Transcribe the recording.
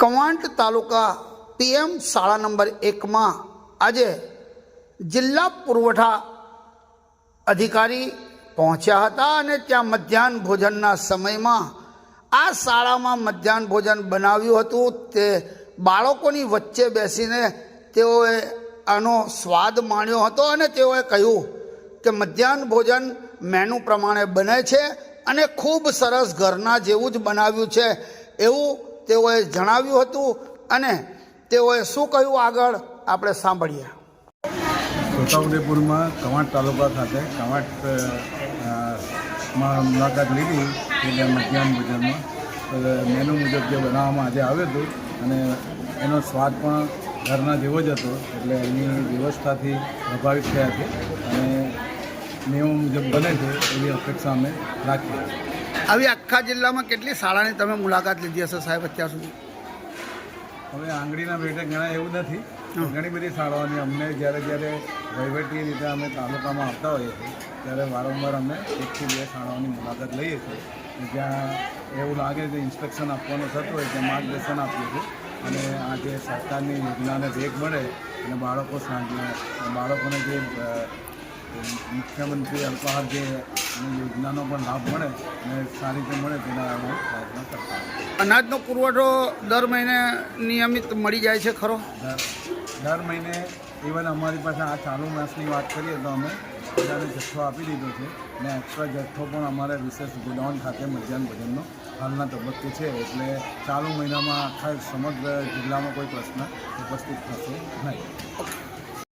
કવાંટ તાલુકા PM શાળા number એકમાં આજે જિલ્લા પુરવઠા અધિકારી પહોંચ્યા હતા અને ત્યાં મધ્યાહન ભોજનના સમયમાં આ શાળામાં મધ્યાહન ભોજન બનાવ્યું હતું. તે બાળકોની વચ્ચે બેસીને તેઓએ આનો સ્વાદ માણ્યો હતો અને તેઓએ કહ્યું કે મધ્યાહન ભોજન મેનુ પ્રમાણે બને છે અને ખૂબ સરસ ઘરના જેવું જ બનાવ્યું છે. એવું તેઓએ જણાવ્યું હતું અને તેઓએ શું કહ્યું આગળ આપણે સાંભળીએ. છોટાઉદેપુરમાં કવાંટ તાલુકા ખાતે કવાંટમાં મુલાકાત લીધી એટલે મધ્યાહન ભોજનમાં. મેનુ મુજબ જે બનાવવામાં આજે આવ્યું હતું અને એનો સ્વાદ પણ ઘરના જેવો જ હતો, એટલે એની વ્યવસ્થાથી પ્રભાવિત થયા છે અને નિયમો મુજબ બને છે એવી અપેક્ષા અમે રાખીએ આવી આખા જિલ્લામાં કેટલી શાળાની તમે મુલાકાત લીધી હશે સાહેબ અત્યાર સુધી? હવે આંગળીના બેઠે ઘણા એવું નથી. ઘણી બધી શાળાઓની અમને જ્યારે જ્યારે વહીવટી રીતે અમે તાલુકામાં આવતા હોઈએ છીએ ત્યારે વારંવાર અમે એકથી બે શાળાઓની મુલાકાત લઈએ છીએ. જ્યાં એવું લાગે કે ઇન્સ્ટ્રક્શન આપવાનું થતું હોય ત્યાં માર્ગદર્શન આપીએ છીએ. અને આ જે સરકારની યોજનાને વેગ મળે અને બાળકો સાંજે બાળકોને જે મુખ્યમંત્રી અલ્પાહાર જે યોજનાનો પણ લાભ મળે અને સારી રીતે મળે તેના અમે પ્રયત્ન કરતા અનાજનો પુરવઠો દર મહિને નિયમિત મળી જાય છે ખરો? દર મહિને ઇવન અમારી પાસે આ ચાલુ માસની વાત કરીએ તો અમે બધાને જથ્થો આપી દીધો છે અને એક્સ્ટ્રા જથ્થો પણ અમારે વિશેષ ગોડાઉન ખાતે મધ્યાહન ભોજનનો હાલના તબક્કે છે એટલે ચાલુ મહિનામાં આખા સમગ્ર જિલ્લામાં કોઈ પ્રશ્ન ઉપસ્થિત થશે નહીં.